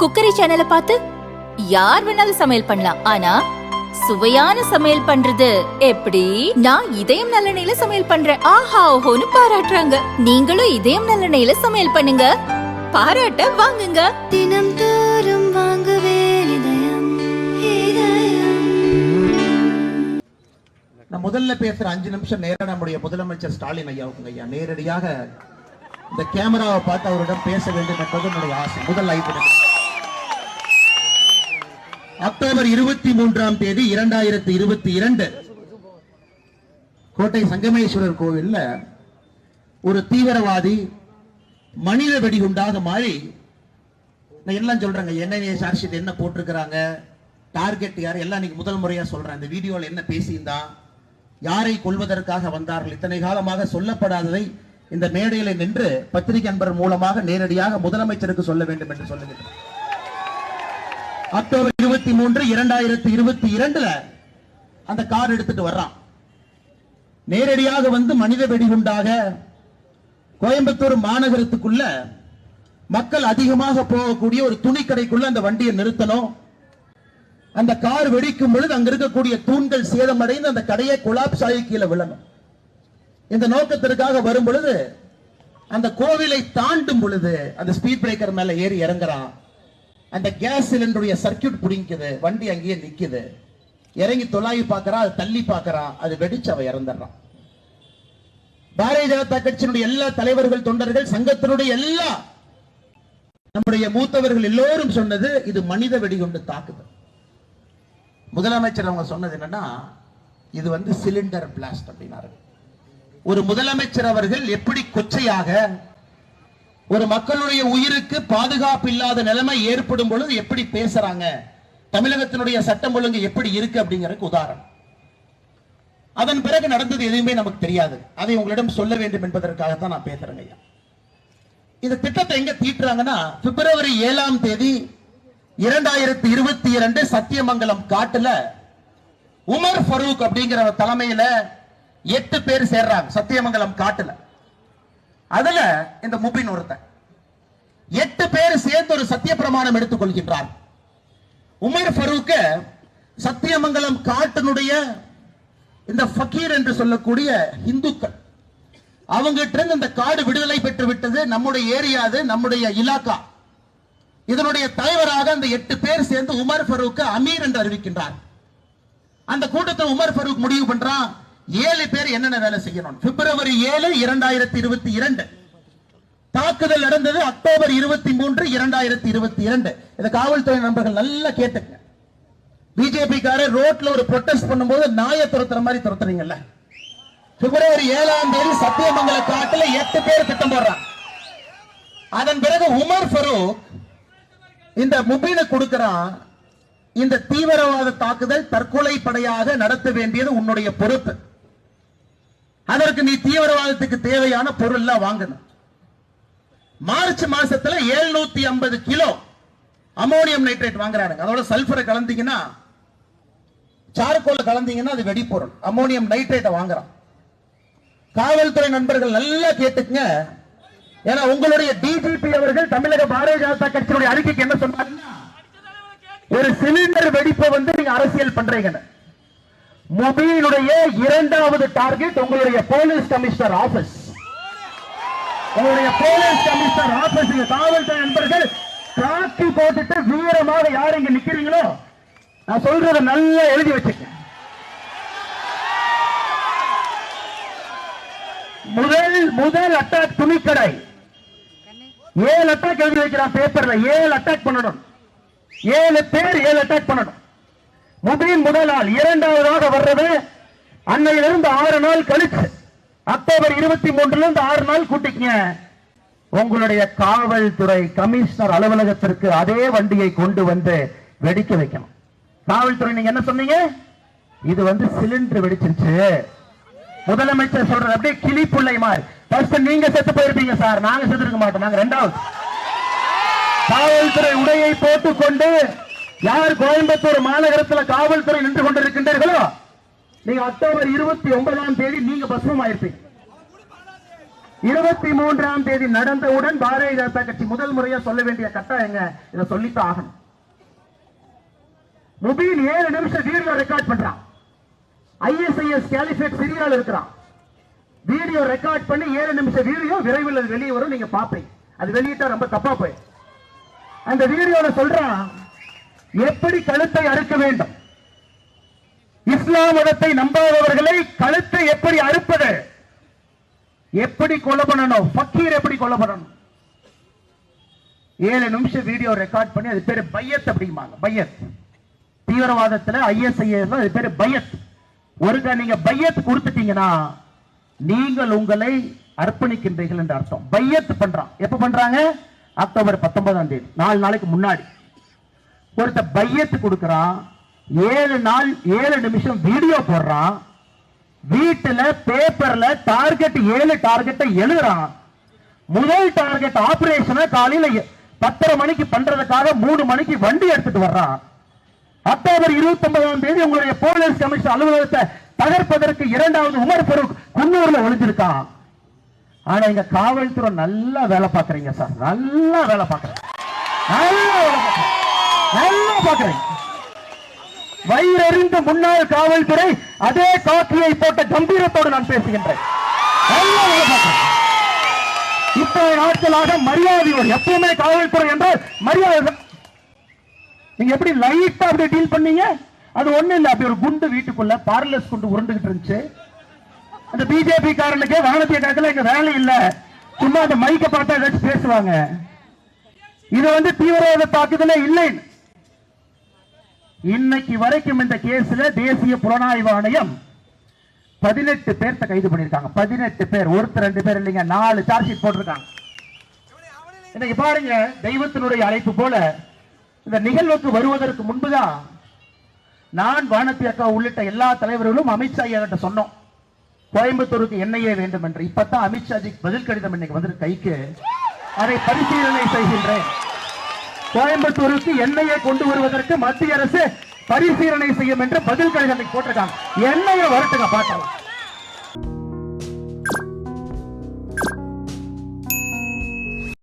Cookery சேனலை பார்த்து யார் வேணாலும் சமையல் பண்ணலாம். ஆனா சுவையான சமையல் பண்றது எப்படி? நான் இதயம் நல்லெண்ணெயில சமையல் பண்றேன். ஆஹா ஓஹோன்னு பாராட்டுறாங்க. நீங்களும் இதயம் நல்லெண்ணெயில சமையல் பண்ணுங்க. பாராட்ட வாங்குங்க. தினம் தோறும் வாங்குவே இதயம் இதயம் நான் முதல்ல பேசுற அஞ்சு நிமிஷம் நேரம் நம்முடைய முதலமைச்சர் ஸ்டாலின் ஐயாவுக்குங்க ஐயா. நேரடியாக இந்த கேமராவை பார்த்து அவரிடம் பேச வேண்டும் என்பது என்னுடைய ஆசை. முதல் ஐந்து நிமிஷம். அக்டோபர் இருபத்தி மூன்றாம் தேதி இரண்டாயிரத்தி இருபத்தி இரண்டு கோட்டை சங்கமேஸ்வரர் கோவில்ல ஒரு தீவிரவாதி மனித வெடிகுண்டாக மாறி நான் எல்லாம் சொல்றேங்க என்ன சார்ஜ் என்ன போட்டிருக்கிறாங்க டார்கெட் யார் எல்லாம் இன்னைக்கு முதல் முறையா சொல்றேன். இந்த வீடியோல என்ன பேசியிருந்தான் யாரை கொல்வதற்காக வந்தார்கள் இத்தனை காலமாக சொல்லப்படாததை இந்த மேடையில நின்று பத்திரிகை அன்பர் மூலமாக நேரடியாக முதலமைச்சருக்கு சொல்ல வேண்டும் என்று சொல்லுகிறேன் அக்டோபர் இருபத்தி மூன்று இரண்டாயிரத்தி இருபத்தி இரண்டுல அந்த கார் எடுத்துட்டு வர்றான். நேரடியாக வந்து மனித வெடிகுண்டாக கோயம்புத்தூர் மாநகரத்துக்குள்ள மக்கள் அதிகமாக போகக்கூடிய ஒரு துணி கடைக்குள்ள அந்த வண்டியை நிறுத்தணும். அந்த கார் வெடிக்கும் பொழுது அங்க இருக்கக்கூடிய தூண்கள் சேதமடைந்து அந்த கடையை குலாப் ஆகி கீழே விழணும். இந்த நோக்கத்திற்காக வரும் பொழுது அந்த கோவிலை தாண்டும் பொழுது அந்த ஸ்பீட் பிரேக்கர் மேல ஏறி இறங்குறான். அந்த கேஸ் சிலிண்டருடைய சர்க்கியூட் பிடிக்குது வண்டி அங்கேயே நிக்குது. இறங்கி தொலாவி பார்க்கறான் அது தள்ளி பார்க்கறான் அது வெடிச்சு அவன் இறந்துடுறான். பாரதிய ஜனதா கட்சியினுடைய எல்லா தலைவர்கள் தொண்டர்கள் சங்கத்தினுடைய எல்லா நம்முடைய மூத்தவர்கள் எல்லோரும் சொன்னது இது மனித வெடிகுண்டு தாக்குதல் முதலமைச்சர் அவங்க சொன்னது என்னன்னா இது வந்து சிலிண்டர் பிளாஸ்ட் அப்படின்னாரு. ஒரு முதலமைச்சர் அவர்கள் எப்படி கொச்சையாக ஒரு மக்களுடைய உயிருக்கு பாதுகாப்பு இல்லாத நிலைமை ஏற்படும் பொழுது எப்படி பேசுறாங்க? தமிழகத்தினுடைய சட்டம் ஒழுங்கு எப்படி இருக்கு அப்படிங்கறதுக்கு உதாரணம். அதன் பிறகு நடந்தது எதுவுமே நமக்கு தெரியாது. அதை உங்களிடம் சொல்ல வேண்டும் என்பதற்காகத்தான் நான் பேசுறேங்க ஐயா. இந்த திட்டத்தை எங்க தீட்டுறாங்கன்னா பிப்ரவரி ஏழாம் தேதி இரண்டாயிரத்தி இருபத்தி இரண்டு சத்தியமங்கலம் காட்டுல உமர் ஃபரூக் அப்படிங்கிற தலைமையில எட்டு பேர் சேர்றாங்க சத்தியமங்கலம் காட்டுல. அதுல இந்த முபின் ஒருத்தன். எட்டு பேர் சேர்ந்து ஒரு சத்திய பிரமாணம் எடுத்துக் கொள்கின்றார் உமர் ஃபரூக்க சத்தியமங்கலம் காட்டினுடைய இந்த ஃபக்கீர் என்று சொல்லக்கூடிய இந்துக்கள். அவங்கிட்ட இருந்து இந்த காடு விடுதலை பெற்று விட்டது நம்முடைய ஏரியா அது நம்முடைய இலாக்கா. இதனுடைய தலைவராக அந்த எட்டு பேர் சேர்ந்து உமர் ஃபரூக்க அமீர் என்று அறிவிக்கின்றார். அந்த கூட்டத்தை உமர் ஃபரூக் முடிவு பண்றான் ஏழு பேர் என்னென்ன வேலை செய்யணும்? பிப்ரவரி ஏழு இரண்டாயிரத்தி இருபத்தி இரண்டு. தாக்குதல் நடந்தது அக்டோபர் இருபத்தி மூன்று இரண்டாயிரத்தி இருபத்தி இரண்டு. இந்த காவல்துறை நண்பர்கள் நல்லா கேட்டுங்க பிஜேபி காரர் ரோட்ல ஒரு ப்ரொட்டஸ்ட் பண்ணும்போது நாய துரத்துற மாதிரி துரத்துறீங்கல்ல? பிப்ரவரி ஏழாம் தேதி சத்தியமங்கல காட்டுல எட்டு பேர் திட்டம் போடுறான் அதன் பிறகு உமர் ஃபரூக் இந்த முபீனை கொடுக்கிறான். இந்த தீவிரவாத தாக்குதல் தற்கொலை படையாக நடத்த வேண்டியது உன்னுடைய பொறுப்பு. அதற்கு நீ தீவிரவாதத்துக்கு தேவையான பொருள் எல்லாம் வாங்கணும் மார்ச் மாசத்துல 750 ஐம்பது கிலோ அமோனியம் நைட்ரேட் வாங்குறாங்க அதோட சல்பரை கலந்தீங்கன்னா சார்கோல கலந்தீங்கன்னா அது வெடிப்பொருள் அமோனியம் நைட்ரேட்டை வாங்குறான். காவல்துறை நண்பர்கள் நல்லா கேட்டுக்குங்க. ஏன்னா உங்களுடைய டிஜிபி அவர்கள் தமிழக பாரதிய ஜனதா கட்சியினுடைய அறிக்கைக்கு என்ன சொன்னாருன்னா ஒரு சிலிண்டர் வெடிப்பை வந்து நீங்க அரசியல் பண்றீங்கன்னு. முபீனுடைய இரண்டாவது டார்கெட் உங்களுடைய போலீஸ் கமிஷனர் ஆபீஸ். உங்களுடைய போலீஸ் கமிஷனர் ஆபீஸ் காவல்துறை நண்பர்கள் காக்கி போட்டுட்டு வீரமாக யார் இங்க நிக்கிறீங்களோ நான் சொல்றத நல்லா எழுதி வச்சிருக்கேன் முதல் முதல் அட்டாக் துணிக்கடை. ஏழு அட்டாக் எழுதி வைக்கிறான் பேப்பர்ல ஏழு அட்டாக் பண்ணணும். ஏழு பேர் ஏழு அட்டாக் பண்ணணும். முபின் முதல் நாள் இரண்டாவதாக வர்றது அன்னையிலிருந்து ஆறு நாள் கழிச்சு அக்டோபர் இருபத்தி மூன்றுல இருந்து ஆறு நாள் கூட்டிக்கங்க. உங்களுடைய காவல்துறை கமிஷனர் அலுவலகத்திற்கு அதே வண்டியை கொண்டு வந்து வெடிக்க வைக்கணும். காவல்துறை நீங்க என்ன சொன்னீங்க? இது வந்து சிலிண்டர் வெடிச்சிருச்சு. முதலமைச்சர் சொல்றது அப்படியே கிளி பிள்ளை மாதிரி. ஃபர்ஸ்ட் நீங்க செத்து போயிருப்பீங்க சார். நாங்க செத்து இருக்க மாட்டோம். நாங்க ரெண்டாவது. காவல்துறை உடையை போட்டுக்கொண்டு யார் கோயம்புத்தூர் மாநகரத்தில் காவல்துறை நின்று கொண்டிருக்கின்றீர்களோ நீங்க அக்டோபர் இருபத்தி ஒன்பதாம் தேதி நீங்க பஸ்மம் ஆயிருப்பீங்க இருபத்தி மூன்றாம் தேதி நடந்தவுடன் பாரதிய ஜனதா கட்சி முதல் முறையா சொல்ல வேண்டிய கட்டாயங்க இதை சொல்லித்தான் ஆகணும். முபீன் ஏழு நிமிஷம் வீடியோ ரெக்கார்ட் பண்றான். ஐஎஸ்ஐஎஸ் கேலிஃபேட் சிரியால இருக்கிறான். வீடியோ ரெக்கார்ட் பண்ணி ஏழு நிமிஷம் வீடியோ விரைவில் வெளியே வரும் நீங்க பாப்பீங்க அது வெளியிட்டா ரொம்ப தப்பா போய் அந்த வீடியோல சொல்றான் எப்படி கழுத்தை அறுக்க வேண்டும்? இஸ்லாம் மதத்தை நம்பாதவர்களை கழுத்தை எப்படி அறுப்பது? எப்படி கொலை பண்ணணும்? பக்கீர் எப்படி கொலை பண்ணணும்? ஏழு நிமிஷம் வீடியோ ரெக்கார்ட் பண்ணி அது பேரு பையத் அப்படிம்பாங்க. பையத். தீவிரவாதத்துல ஐஎஸ்ஐஎஸ் அது பேரு பையத். ஒருங்க நீங்க பையத் கொடுத்துட்டீங்கன்னா நீங்கள் உங்களை அர்ப்பணிக்கின்றீர்கள் என்று அர்த்தம். பையத் பண்றான். எப்ப பண்றாங்க? அக்டோபர் பத்தொன்பதாம் தேதி. நாலு நாளைக்கு முன்னாடி. ஒருத்த பையத்து கொடுக்கறான் ஏழு நாள் ஏழு நிமிஷம் வீடியோ போடுறான் வீட்டுல பேப்பர்ல டார்கெட் ஏழு டார்கெட்டை எழுதுறான். முதல் டார்கெட் ஆபரேஷனை காலையில பத்தரை மணிக்கு பண்றதுக்காக மூணு மணிக்கு வண்டி எடுத்துட்டு வர்றான். அக்டோபர் இருபத்தி ஒன்பதாம் தேதி உங்களுடைய போலீஸ் கமிஷன் அலுவலகத்தை தகர்ப்பதற்கு இரண்டாவது உமர் பருக் குன்னூர்ல ஒளிஞ்சிருக்கான். ஆனா இங்க காவல்துறை நல்லா வேலை பாக்குறீங்க சார். நல்லா வேலை பாக்குறேன் நல்லா வேலை பார்க்கறீங்க. நல்லா பாக்குறேன் வயிறறிந்த முன்னாள் காவல்துறை அதே காக்கியை போட்ட கம்பீரத்தோடு நான் பேசுகின்றேன். இத்தனை நாட்களாக மரியாதையோடு எப்பவுமே காவல்துறை என்றால் மரியாதை தான். நீங்க எப்படி லைட்டா அப்படி டீல் பண்ணீங்க? அது ஒண்ணு இல்ல அப்படி ஒரு குண்டு வீட்டுக்குள்ள பார்லஸ் குண்டு உருண்டுகிட்டு இருந்துச்சு. அந்த பிஜேபி காரனுக்கு வானத்திய கணக்குல இங்க வேலை இல்ல. சும்மா அந்த மைக்க பார்த்தா ஏதாச்சும் பேசுவாங்க. இது வந்து தீவிரவாத தாக்குதலே இல்லை இன்னைக்கு வரைக்கும் இந்த கேஸ்ல தேசிய புலனாய்வு ஆணையம் பதினெட்டு பேர்த்த கைது பண்ணிருக்காங்க பதினெட்டு பேர். ஒருத்தர் ரெண்டு பேர் இல்லைங்க. நாலு சார்ஜ் ஷீட் போட்டிருக்காங்க. இன்னைக்கு பாருங்க தெய்வத்தினுடைய அழைப்பு போல இந்த நிகழ்வுக்கு வருவதற்கு முன்புதான் நான் வானத்தி அக்கா உள்ளிட்ட எல்லா தலைவர்களும் அமித்ஷா என்கிட்ட கிட்ட சொன்னோம். கோயம்புத்தூருக்கு என்னையே வேண்டும் என்று. இப்பதான் அமித்ஷாஜி பதில் கடிதம் இன்னைக்கு வந்து கைக்கு. அதை பரிசீலனை செய்கின்றேன். கோயம்புத்தூருக்கு எண்ணெயை கொண்டு வருவதற்கு மத்திய அரசு பரிசீலனை செய்யும் என்று பதில் கடிதம் போட்டிருக்காங்க. எண்ணெயை வரட்டுங்க பார்க்கலாம்